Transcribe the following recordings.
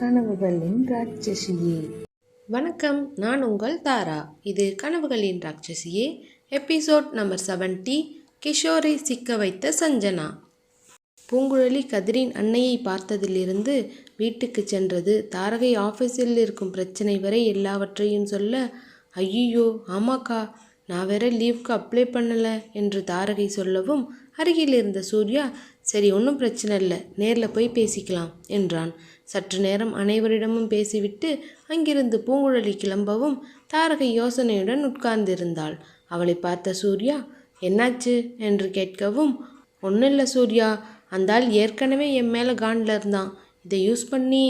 கனவுகளின் ராட்சசியே. வணக்கம் நான் உங்கள் தாரா. இது கனவுகளின் ராட்சசியே எபிசோட் நம்பர் செவன்டி கிஷோரை சிக்க வைத்த சஞ்சனா. பூங்குழலி கதிரின் அன்னையை பார்த்ததிலிருந்து வீட்டுக்கு சென்றது. தாரகை ஆஃபீஸில் இருக்கும் பிரச்சனை வரை எல்லாவற்றையும் சொல்ல ஐயோ ஆமாக்கா நான் வேற லீவுக்கு அப்ளை பண்ணலை என்று தாரகை சொல்லவும் அருகில் இருந்த சூர்யா சரி ஒன்றும் பிரச்சனை இல்லை நேரில் போய் பேசிக்கலாம் என்றான். சற்று நேரம் அனைவரிடமும் பேசிவிட்டு அங்கிருந்து பூங்குழலி கிளம்பவும் தாரகை யோசனையுடன் உட்கார்ந்திருந்தாள். அவளை பார்த்த சூர்யா என்னாச்சு? என்று கேட்கவும் ஒன்றும் இல்லை சூர்யா அந்தால் ஏற்கனவே என் மேலே காண்டில் இருந்தான் இதை யூஸ் பண்ணி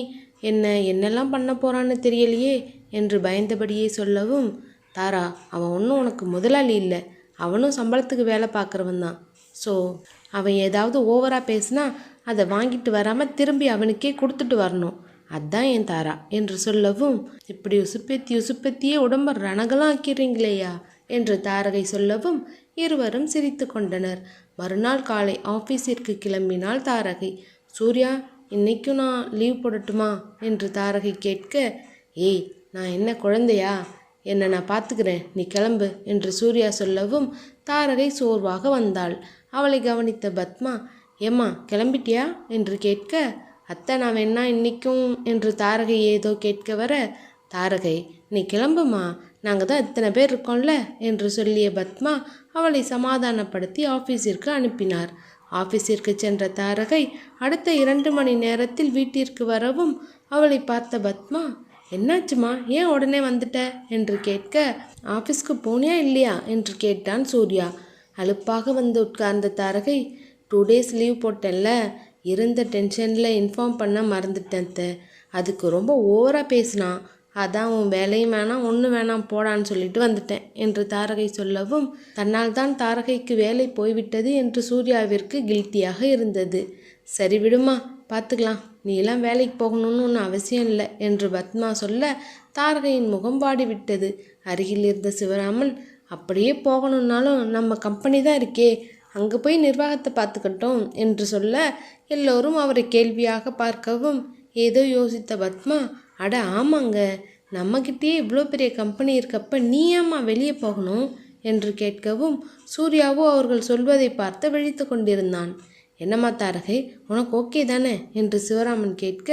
என்ன என்னெல்லாம் பண்ண போகிறான்னு தெரியலையே? என்று பயந்தபடியே சொல்லவும் தாரா அவன் ஒன்றும் உனக்கு முதலாளி இல்லை. அவனும் சம்பளத்துக்கு வேலை பார்க்குறவன் தான். ஸோ அவன் ஏதாவது ஓவராக பேசினா அதை வாங்கிட்டு வராமல் திரும்பி அவனுக்கே கொடுத்துட்டு வரணும். அதான் என் தாரா என்று சொல்லவும் இப்படி உசுப்பேத்தி உசுப்பேத்தியே உடம்ப ரணகலாம் ஆக்கிறீங்களேயா என்று தாரகை சொல்லவும் இருவரும் சிரித்து கொண்டனர். மறுநாள் காலை ஆஃபீஸிற்கு கிளம்பினாள் தாரகை. சூர்யா இன்னைக்கும் நான் லீவ் போடட்டுமா? என்று தாரகை கேட்க ஏய் நான் என்ன குழந்தையா? என்னை நான் பார்த்துக்கிறேன் நீ கிளம்பு என்று சூர்யா சொல்லவும் தாரகை சோர்வாக வந்தாள். அவளை கவனித்த பத்மா ஏம்மா கிளம்பிட்டியா? என்று கேட்க அத்தை நான் வேணா இன்னைக்கும் என்று தாரகை ஏதோ கேட்க வர தாரகை நீ கிளம்புமா? நாங்கள் தான் இத்தனை பேர் இருக்கோம்ல என்று சொல்லிய பத்மா அவளை சமாதானப்படுத்தி ஆஃபீஸிற்கு அனுப்பினார். ஆஃபீஸிற்கு சென்ற தாரகை அடுத்த இரண்டு மணி நேரத்தில் வீட்டிற்கு வரவும் அவளை பார்த்த பத்மா என்னாச்சுமா ஏன் உடனே வந்துட்ட? என்று கேட்க ஆஃபீஸ்க்கு போனியா இல்லையா? என்று கேட்டான் சூர்யா. அலுப்பாக வந்து உட்கார்ந்த தாரகை டூ டேஸ் லீவ் போட்டேன்ல. இருந்த டென்ஷனில் இன்ஃபார்ம் பண்ண மறந்துட்டேன் த அதுக்கு ரொம்ப ஓவராக பேசினான். அதான் உன் வேலையும் வேணாம் ஒன்றும் வேணாம் போடான்னு சொல்லிட்டு வந்துட்டேன் என்று தாரகை சொல்லவும் தன்னால் தான் தாரகைக்கு வேலை போய்விட்டது என்று சூர்யாவிற்கு கில்ட்டியாக இருந்தது. சரி விடுமா பார்த்துக்கலாம் நீ எல்லாம் வேலைக்கு போகணும்னு ஒன்றும் அவசியம் இல்லை என்று பத்மா சொல்ல தாரகையின் முகம் வாடிவிட்டது. அருகில் இருந்த சிவராமன் அப்படியே போகணுன்னாலும் நம்ம கம்பெனி தான் இருக்கே அங்கே போய் நிர்வாகத்தை பார்த்துக்கட்டும் என்று சொல்ல எல்லோரும் அவரை கேள்வியாக பார்க்கவும் ஏதோ யோசித்த பத்மா அட ஆமாங்க நம்மக்கிட்டேயே இவ்வளோ பெரிய கம்பெனி இருக்கப்ப நீ ஏம்மா வெளியே போகணும்? என்று கேட்கவும் சூர்யாவோ அவர்கள் சொல்வதை பார்த்து விழித்து கொண்டிருந்தான். என்னம்மா தாரகை உனக்கு ஓகே தானே? என்று சிவராமன் கேட்க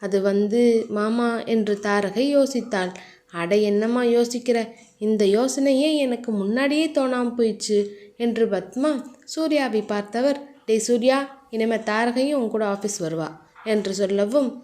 அது வந்து மாமா என்று தாரகை யோசித்தாள். அட என்னம்மா யோசிக்கிற? இந்த யோசனையே எனக்கு முன்னாடியே தோணாமல் போயிடுச்சு என்று பத்மா சூர்யாவை பார்த்தவர் டேய் சூர்யா இனிமேல் தாரகையும் உன் கூட ஆஃபீஸ் வருவா என்று சொல்லவும்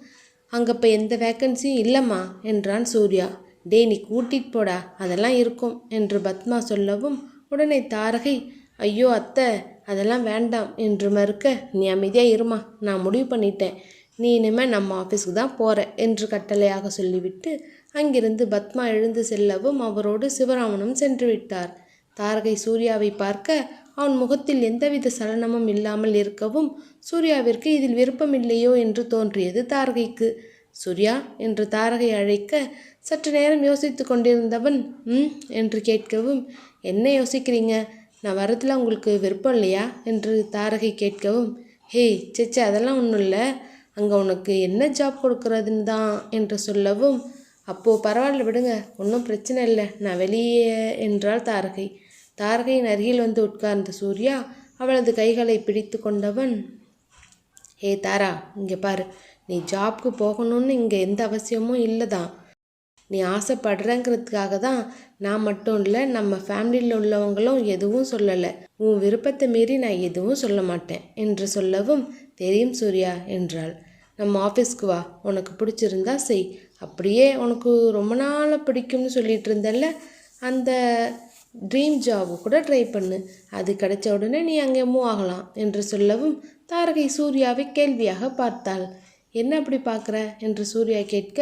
அங்கே இப்போ எந்த வேக்கன்சியும் இல்லைம்மா என்றான் சூர்யா. டேய் நீ கூட்டிட்டு போடா அதெல்லாம் இருக்கும் என்று பத்மா சொல்லவும் உடனே தாரகை ஐயோ அத்தை அதெல்லாம் வேண்டாம் என்று மறுக்க நீ அமைதியாக இருமா நான் முடிவு பண்ணிட்டேன் நீ இனிமேல் நம்ம ஆஃபீஸுக்கு தான் போகிற என்று கட்டளையாக சொல்லிவிட்டு அங்கிருந்து பத்மா எழுந்து செல்லவும் அவரோடு சிவராமனும் சென்று விட்டார். தாரகை சூர்யாவை பார்க்க அவன் முகத்தில் எந்தவித சலனமும் இல்லாமல் இருக்கவும் சூர்யாவிற்கு இதில் விருப்பமில்லையோ என்று தோன்றியது தாரகைக்கு. சூர்யா என்று தாரகை அழைக்க சற்று நேரம் யோசித்து கொண்டிருந்தவன் ம் என்று கேட்கவும் என்ன யோசிக்கிறீங்க? நான் வரத்தில் உங்களுக்கு விருப்பம் இல்லையா? என்று தாரகை கேட்கவும் ஹேய் சேச்சே அதெல்லாம் ஒன்றும் இல்லை. அங்கே உனக்கு என்ன ஜாப் கொடுக்கறதுன்னு தான் என்று சொல்லவும் அப்போது பரவாயில்ல விடுங்க ஒன்றும் பிரச்சனை இல்லை நான் வெளியே என்றாள் தாரகை. தாரகையின் அருகில் வந்து உட்கார்ந்த சூர்யா அவளது கைகளை பிடித்து கொண்டவன் ஏ தாரா இங்கே பாரு நீ ஜாப்க்கு போகணும்னு இங்கே எந்த அவசியமும் இல்லை தான் நீ ஆசைப்படுறங்கிறதுக்காக தான் நான் மட்டும் இல்லை நம்ம ஃபேமிலியில் உள்ளவங்களும் எதுவும் சொல்லலை. உன் விருப்பத்தை மீறி நான் எதுவும் சொல்ல மாட்டேன் என்று சொல்லவும் தெரியும் சூர்யா என்றாள். நம்ம ஆஃபீஸ்க்கு வா உனக்கு பிடிச்சிருந்தா செய். அப்படியே உனக்கு ரொம்ப நாளாக பிடிக்கும்னு சொல்லிட்டு இருந்தல்ல அந்த ட்ரீம் ஜாபு கூட ட்ரை பண்ணு. அது கிடைச்ச உடனே நீ அங்கே மூவ் ஆகலாம் என்று சொல்லவும் தாரகை சூர்யாவை கேள்வியாக பார்த்தாள். என்ன அப்படி பார்க்குற? என்று சூர்யா கேட்க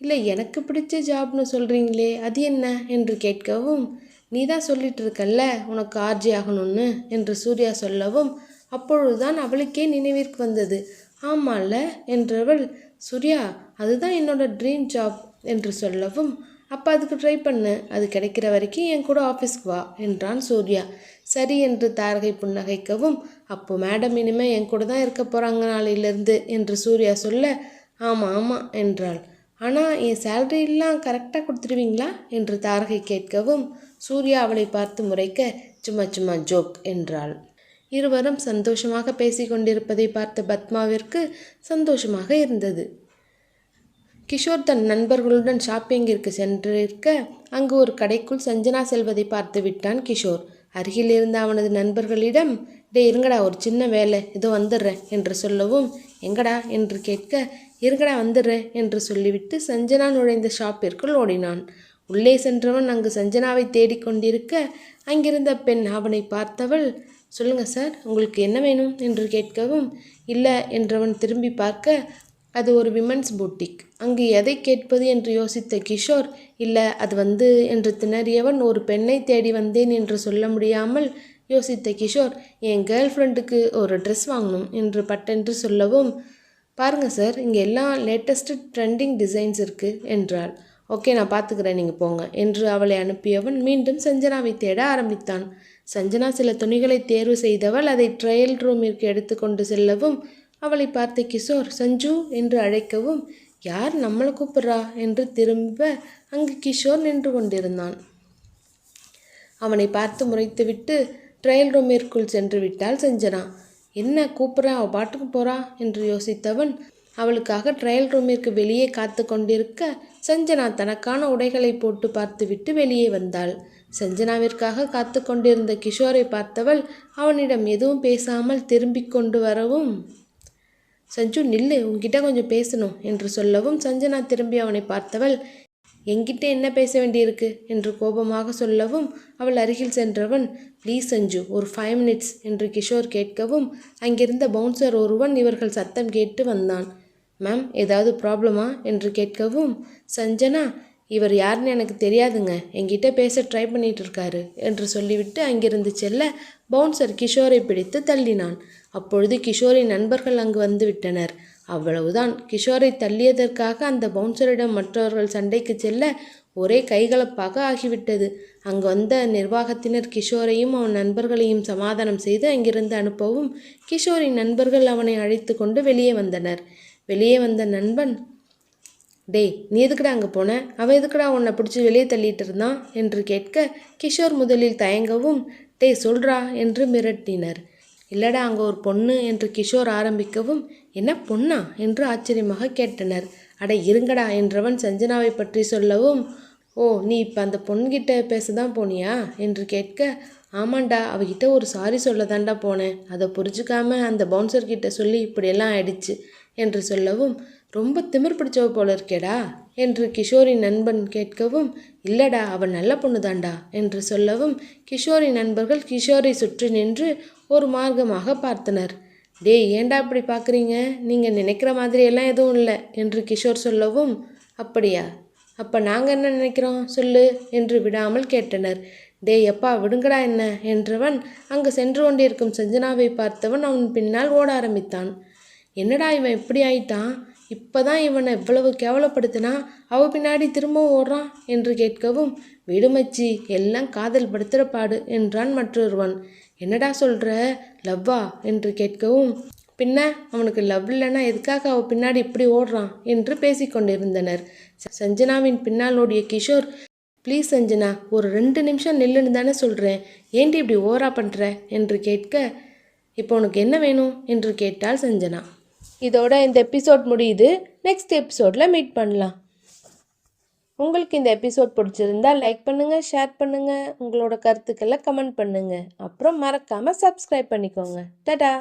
இல்லை எனக்கு பிடிச்ச ஜாப்னு சொல்கிறீங்களே அது என்ன? என்று கேட்கவும் நீ தான் சொல்லிட்டு இருக்கல்ல உனக்கு ஆர்ஜி ஆகணும்னு என்று சூர்யா சொல்லவும் அப்பொழுதுதான் அவளுக்கே நினைவிற்கு வந்தது. ஆமால்ல என்றவள் சூர்யா அதுதான் என்னோட ட்ரீம் ஜாப் என்று சொல்லவும் அப்போ அதுக்கு ட்ரை பண்ணு அது கிடைக்கிற வரைக்கும் என் கூட ஆஃபீஸ்க்கு வா என்றான் சூர்யா. சரி என்று தாரகை புன்னகைக்கவும் அப்போ மேடம் இனிமேல் என் கூட தான் இருக்க போகிறாங்க நாளையிலேருந்து என்று சூர்யா சொல்ல ஆமாம் ஆமாம் என்றாள். ஆனால் என் சேலரியெல்லாம் கரெக்டாக கொடுத்துருவீங்களா? என்று தாரகை கேட்கவும் சூர்யா அவளை பார்த்து முறைக்க சும்மா சும்மா ஜோக் என்றாள். இருவரும் சந்தோஷமாக பேசிக்கொண்டிருப்பதை பார்த்த பத்மாவிற்கு சந்தோஷமாக இருந்தது. கிஷோர் தன் நண்பர்களுடன் ஷாப்பிங்கிற்கு சென்றிருக்க அங்கு ஒரு கடைக்குள் சஞ்சனா செல்வதை பார்த்து விட்டான் கிஷோர். அருகில் இருந்த அவனது நண்பர்களிடம் டே இருங்கடா ஒரு சின்ன வேலை. இதோ வந்துடுறேன் என்று சொல்லவும் எங்கடா? என்று கேட்க இருங்கடா வந்துடுறேன் என்று சொல்லிவிட்டு சஞ்சனா நுழைந்த ஷாப்பிற்குள் ஓடினான். உள்ளே சென்றவன் அங்கு சஞ்சனாவை தேடிக்கொண்டிருக்க அங்கிருந்த பெண் அவனை பார்த்தவள் சொல்லுங்கள் சார். உங்களுக்கு என்ன வேணும் என்று கேட்கவும் இல்லை என்றவன் திரும்பி பார்க்க அது ஒரு விமன்ஸ் பூட்டிக் அங்கு எதை கேட்பது? என்று யோசித்த கிஷோர் இல்லை அது வந்து என்று திணறியவன் ஒரு பெண்ணை தேடி வந்தேன் என்று சொல்ல முடியாமல் யோசித்த கிஷோர் என் கேர்ள் ஃப்ரெண்டுக்கு ஒரு ட்ரெஸ் வாங்கணும் என்று பட்டென்று சொல்லவும் பாருங்கள் சார் இங்கே எல்லாம் லேட்டஸ்ட்டு ட்ரெண்டிங் டிசைன்ஸ் இருக்குது என்றாள். ஓகே நான் பார்த்துக்கிறேன் நீங்கள் போங்க என்று அவளை அனுப்பியவன் மீண்டும் சஞ்சனாவை தேட ஆரம்பித்தான். சஞ்சனா சில துணிகளை தேர்வு செய்தவள் அதை ட்ரையல் ரூமிற்கு எடுத்துக்கொண்டு செல்லவும் அவளை பார்த்த கிஷோர் சஞ்சு என்று அழைக்கவும் யார் நம்மளை கூப்பிட்றா? என்று திரும்ப அங்கு கிஷோர் நின்று கொண்டிருந்தான். அவனை பார்த்து முறைத்துவிட்டு ட்ரையல் ரூமிற்குள் சென்று விட்டாள் சஞ்சனா. என்ன கூப்பிட்றா? அவள் பாட்டுக்கு போறா? என்று யோசித்தவன் அவளுக்காக ட்ரையல் ரூமிற்கு வெளியே காத்து கொண்டிருக்க சஞ்சனா தனக்கான உடைகளை போட்டு பார்த்துவிட்டு வெளியே வந்தாள். சஞ்சனாவிற்காக காத்து கொண்டிருந்த கிஷோரை பார்த்தவள் அவனிடம் எதுவும் பேசாமல் திரும்பி கொண்டு வரவும் சஞ்சு நில்லு உன்கிட்ட கொஞ்சம் பேசணும் என்று சொல்லவும் சஞ்சனா திரும்பி அவனை பார்த்தவள் என்கிட்ட என்ன பேச வேண்டியிருக்கு? என்று கோபமாக சொல்லவும் அவள் அருகில் சென்றவன் ப்ளீஸ் சஞ்சு ஒரு ஃபைவ் மினிட்ஸ் என்று கிஷோர் கேட்கவும் அங்கிருந்த பவுன்சர் ஒருவன் இவர்கள் சத்தம் கேட்டு வந்தான் மேம் ஏதாவது ப்ராப்ளமா என்று கேட்கவும் சஞ்சனா இவர் யாருன்னு எனக்கு தெரியாதுங்க. என்கிட்ட பேச ட்ரை பண்ணிட்டு இருக்காரு என்று சொல்லிவிட்டு அங்கிருந்து செல்ல பவுன்சர் கிஷோரை பிடித்து தள்ளினான். அப்பொழுது கிஷோரின் நண்பர்கள் அங்கு வந்து விட்டனர். அவ்வளவுதான். கிஷோரை தள்ளியதற்காக அந்த பவுன்சரிடம் மற்றவர்கள் சண்டைக்கு செல்ல ஒரே கைகலப்பாக ஆகிவிட்டது. அங்கு வந்த நிர்வாகத்தினர் கிஷோரையும் அவன் நண்பர்களையும் சமாதானம் செய்து அங்கிருந்து அனுப்பவும் கிஷோரின் நண்பர்கள் அவனை அழைத்து கொண்டு வெளியே வந்தனர். வெளியே வந்த நண்பன் டேய் நீ எதுக்குடா அங்கே போன? அவன் எதுக்குடா உன்னை பிடிச்சி வெளியே தள்ளிட்டு இருந்தான்? என்று கேட்க கிஷோர் முதலில் தயங்கவும் டேய் சொல்றா என்று மிரட்டினர். இல்லடா அங்கே ஒரு பொண்ணு என்று கிஷோர் ஆரம்பிக்கவும் என்ன பொண்ணா? என்று ஆச்சரியமாக கேட்டனர். அட இருங்கடா என்றவன் சஞ்சனாவை பற்றி சொல்லவும் ஓ நீ இப்போ அந்த பொண்கிட்ட பேச தான் போனியா? என்று கேட்க ஆமாண்டா அவகிட்ட ஒரு சாரி சொல்ல தாண்டா போனேன். அதை புரிஞ்சுக்காம அந்த பவுன்சர்கிட்ட சொல்லி இப்படியெல்லாம் ஆயிடுச்சு என்று சொல்லவும் ரொம்ப திமிர் பிடிச்சவ போல இருக்கேடா என்று கிஷோரின் நண்பன் கேட்கவும் இல்லடா அவன் நல்ல பொண்ணுதாண்டா என்று சொல்லவும் கிஷோரின் நண்பர்கள் கிஷோரை சுற்றி நின்று ஒரு மார்க்கமாக பார்த்தனர். டேய் ஏன்டா இப்படி பார்க்குறீங்க நீங்கள் நினைக்கிற மாதிரியெல்லாம் எதுவும் இல்லை என்று கிஷோர் சொல்லவும் அப்படியா? அப்போ நாங்கள் என்ன நினைக்கிறோம்? சொல்லு என்று விடாமல் கேட்டனர். டேய் எப்பா விடுங்கடா என்ன என்றவன் அங்கு சென்று கொண்டிருக்கும் சஞ்சனாவை பார்த்தவன் அவன் பின்னால் ஓட ஆரம்பித்தான். என்னடா இவன் இப்படி ஆயிட்டான்? இப்போ தான் இவனை இவ்வளவு கேவலப்படுத்தினா அவ பின்னாடி திரும்பவும் ஓடுறான் என்று கேட்கவும் விடுமச்சி எல்லாம் காதல் படுத்துற பாடு என்றான் மற்றொருவன். என்னடா சொல்கிற லவ்வா? என்று கேட்கவும் பின்ன அவனுக்கு லவ் இல்லைன்னா எதுக்காக அவள் பின்னாடி இப்படி ஓடுறான்? என்று பேசிக்கொண்டிருந்தனர் சஞ்சனாவின் பின்னால் ஓடிய கிஷோர் ப்ளீஸ் சஞ்சனா ஒரு ரெண்டு நிமிஷம் நில்லுன்னு தானே சொல்கிறேன் ஏன்டி இப்படி ஓரா பண்ணுற என்று கேட்க இப்போ உனக்கு என்ன வேணும்? என்று கேட்டாள் சஞ்சனா. இதோட இந்த எபிசோட் முடியுது. நெக்ஸ்ட் எபிசோடில் மீட் பண்ணலாம். உங்களுக்கு இந்த எபிசோட் பிடிச்சிருந்தா லைக் பண்ணுங்கள் ஷேர் பண்ணுங்கள் உங்களோட கருத்துக்களை கமெண்ட் பண்ணுங்கள் அப்புறம் மறக்காமல் சப்ஸ்கிரைப் பண்ணிக்கோங்க. டடா